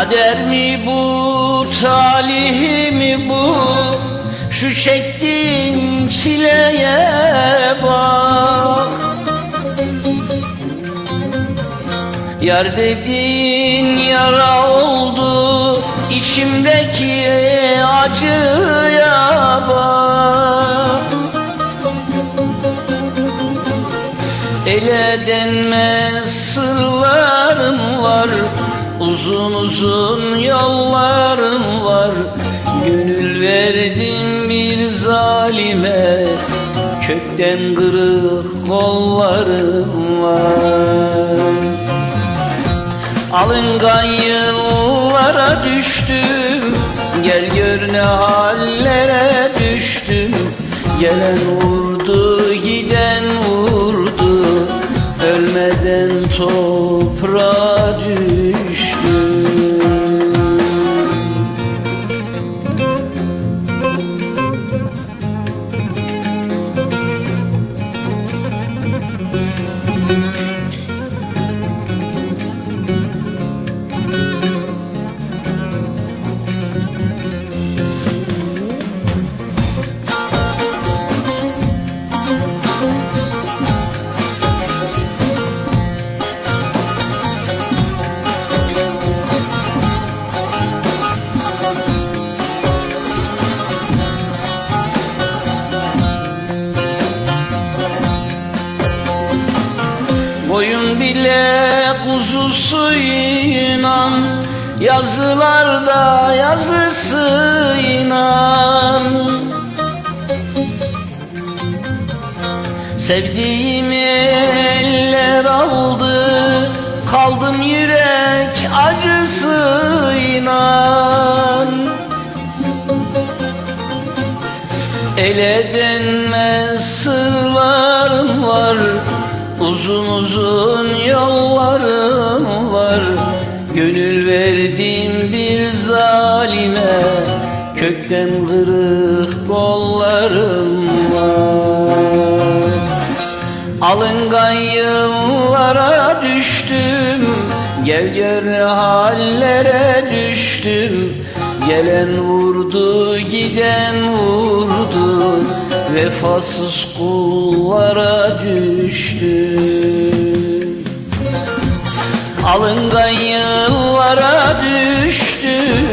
Kader mi bu, talih mi bu? Şu çektiğim çileye bak. Yar dedin yara oldu içimdeki acıya bak. Ele denmez sırlarım var Uzun uzun yollarım var. Gönül verdim bir zalime. Kökten kırık kollarım var. Alıngan yıllara düştüm. Gel gör ne hallere düştüm. Gelen vurdu giden vurdu. Ölmeden toprağa düştüm Boyun bile kuzusuyla Yazılarda yazısıyla Sevdiğimi eller aldı. Kaldım yürek acısıyla Ele denmez sırlarım var Uzun uzun yollarım var. Gönül verdiğim bir zalime Kökten kırık kollarım var. Alıngan yıllara düştüm ne hallere düştüm. Gelen vurdu giden vurdu Vefasız kullara düştüm Alıngan yıllara düştüm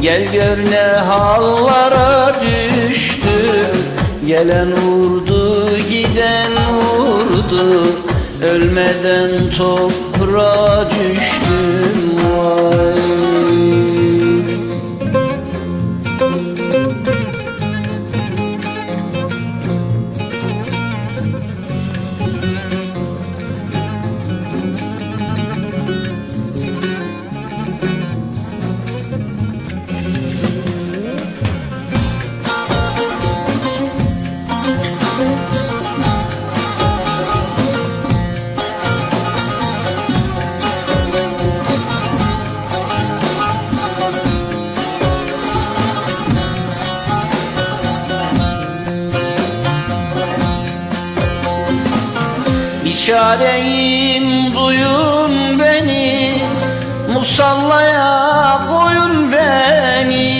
Gel gör ne hallara düştüm Gelen vurdu giden vurdu. Ölmeden toprağa düştüm vay Biçareyim duyun beni Musallaya koyun beni.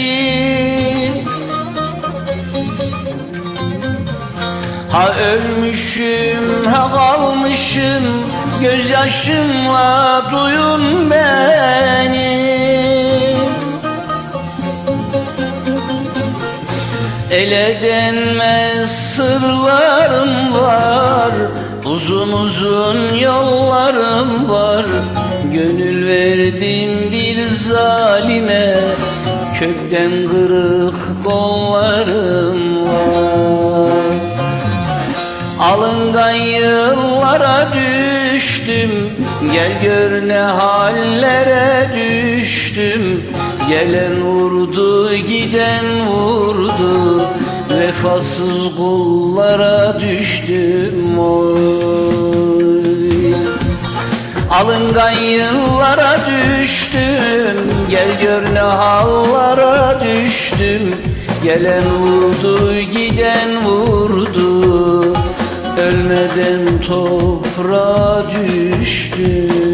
Ha ölmüşüm ha kalmışım Gözyaşımla duyun beni. Ele denmez sırlarım var Uzun uzun yollarım var. Gönül verdim bir zalime. Kökten kırık kollarım var. Alıngan yıllara düştüm. Gel gör ne hallere düştüm. Gelen vurdu giden vurdu Vefasız kullara düştüm oy. Alıngan yıllara düştüm Gel gör ne hallara düştüm. Gelen vurdu giden vurdu Ölmeden toprağa düştüm